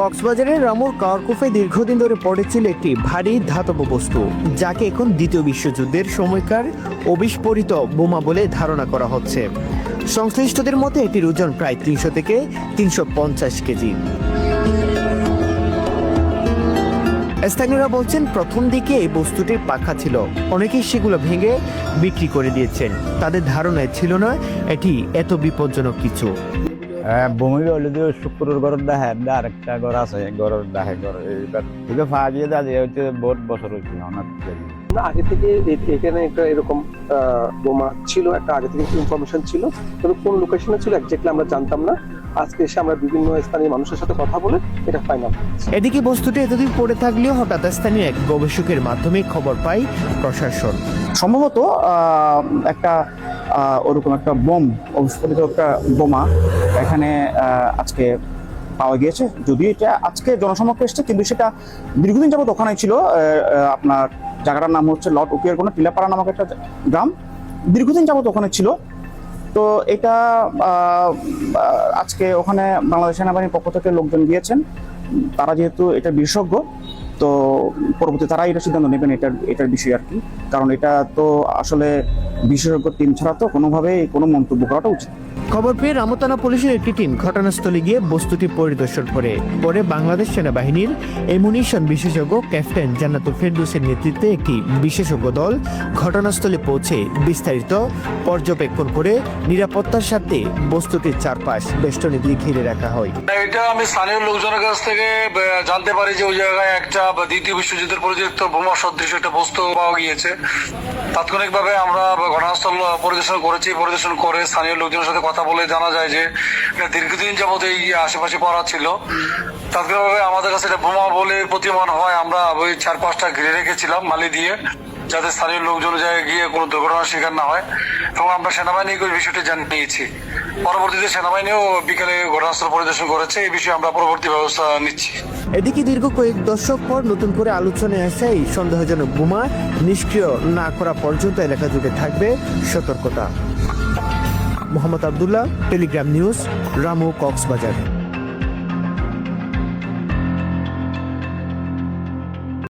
কক্সবাজারের রামুর কারকুফে দীর্ঘদিন ধরে পড়েছিল একটি ভারী ধাতব বস্তু, যাকে এখন দ্বিতীয় বিশ্বযুদ্ধের সময়কার অবিস্ফোরিত বোমা বলে ধারণা করা হচ্ছে। সংশ্লিষ্টদের মতে, এটির ওজন প্রায় তিনশো থেকে তিনশো পঞ্চাশ কেজি। স্থানীয়রা বলছেন, প্রথম দিকে এই বস্তুটির পাখা ছিল। অনেকেই সেগুলো ভেঙে বিক্রি করে দিয়েছেন। তাদের ধারণায় ছিল না, এটি এত বিপজ্জনক কিছু। বমি হলে যে শুক্রের ঘরের দেখে আরেকটা ঘর আছে ঘরের দেখে ঘর এইবার থেকে ফাঁকা দিয়ে দাঁড়িয়ে হচ্ছে বহুত বছর হয়েছে অনেক না আগে থেকে এখানে একটা এরকম বোমা ছিল একটা আগে থেকে ইনফরমেশন ছিল তবে কোন লোকেশনে ছিল একজাক্টলি আমরা জানতাম না। আজকে এসে আমরা বিভিন্ন স্থানীয় মানুষের সাথে কথা বলে এটা ফাইনাল এদিকে বস্তুটি এতদিন পড়ে থাকলেও হঠাৎ স্থানীয় এক গবেষকের মাধ্যমে খবর পাই প্রশাসন। সম্ভবত একটা ওরকম একটা বোম অবিস্ফোরিত একটা বোমা এখানে আজকে পাওয়া গিয়েছে। যদিও এটা আজকে জনসমক্ষে এসছে, কিন্তু সেটা দীর্ঘদিন যাবত ওখানে ছিল। আপনার জায়গাটার নাম হচ্ছে লর্ড উকিয়ার কোনো টিলাপাড়া নামক একটা গ্রাম। দীর্ঘদিন যাবত ওখানে ছিল। তো এটা আজকে ওখানে বাংলাদেশ সেনাবাহিনীর পক্ষ থেকে লোকজন গিয়েছেন। তারা যেহেতু এটা বিশেষজ্ঞ তো পরবর্তী তারা এটা সিদ্ধান্ত নেবেন এটার এটার বিষয় আর কি। কারণ এটা তো আসলে বিশেষজ্ঞ টিম ছাড়া তো কোনোভাবেই কোনো মন্তব্য করাটা উচিত। খবর পেয়ে রামতানা পুলিশের একটি টিম ঘটনাস্থলে গিয়ে বস্তুটি পরিদর্শন করে। পরে বাংলাদেশ সেনাবাহিনীর এমুনিশন বিশেষজ্ঞ ক্যাপ্টেন জান্নাতুল ফেরদৌসের নেতৃত্বে একটি বিশেষজ্ঞ দল ঘটনাস্থলে পৌঁছে বিস্তারিত পর্যবেক্ষণ করে নিরাপত্তার সাথে বস্তুটির চারপাশ বেষ্টনী দিয়ে ঘিরে রাখা হয়। এটা আমি স্থানীয় লোকজনের কাছ থেকে জানতে পারি যে ওই জায়গায় একটা দ্বিতীয় বিশ্বযুদ্ধের পরিচিত বোমা সদৃশ একটা বস্তু পাওয়া গিয়েছে। তাৎক্ষণিকভাবে আমরা ঘটনাস্থল পরিদর্শন করেছি, পরিদর্শন করে স্থানীয় লোকজনের সাথে কথা বলে জানা যায় যে এটা দীর্ঘদিন যাবত এই আশেপাশে পড়া ছিল। তাৎক্ষণিকভাবে আমাদের কাছে এটা বোমা বলে প্রতিমান হয়। আমরা ওই চার পাঁচটা ঘিরে রেখেছিলাম মালি দিয়ে। যাতে স্থানীয় লোকজন জায়গায় গিয়ে কোনো দুর্ঘটনার শিকার না হয় এবং আমরা সেনাবাহিনীকে ওই বিষয়টি জানিয়েছি পরবর্তীতে সেনাবাহিনীও বিকেলে ঘটনাস্থল পরিদর্শন করেছে। এই বিষয়ে আমরা পরবর্তী ব্যবস্থা নিচ্ছি। এদিকে দীর্ঘ কয়েক দশক পর নতুন করে আলোচনায় আসে এই সন্দেহজনক বোমা নিষ্ক্রিয় না করা পর্যন্ত এলাকা জুড়ে থাকবে সতর্কতা। Mohammad Abdullah, Telegram news, Ramu, Cox's Bazar.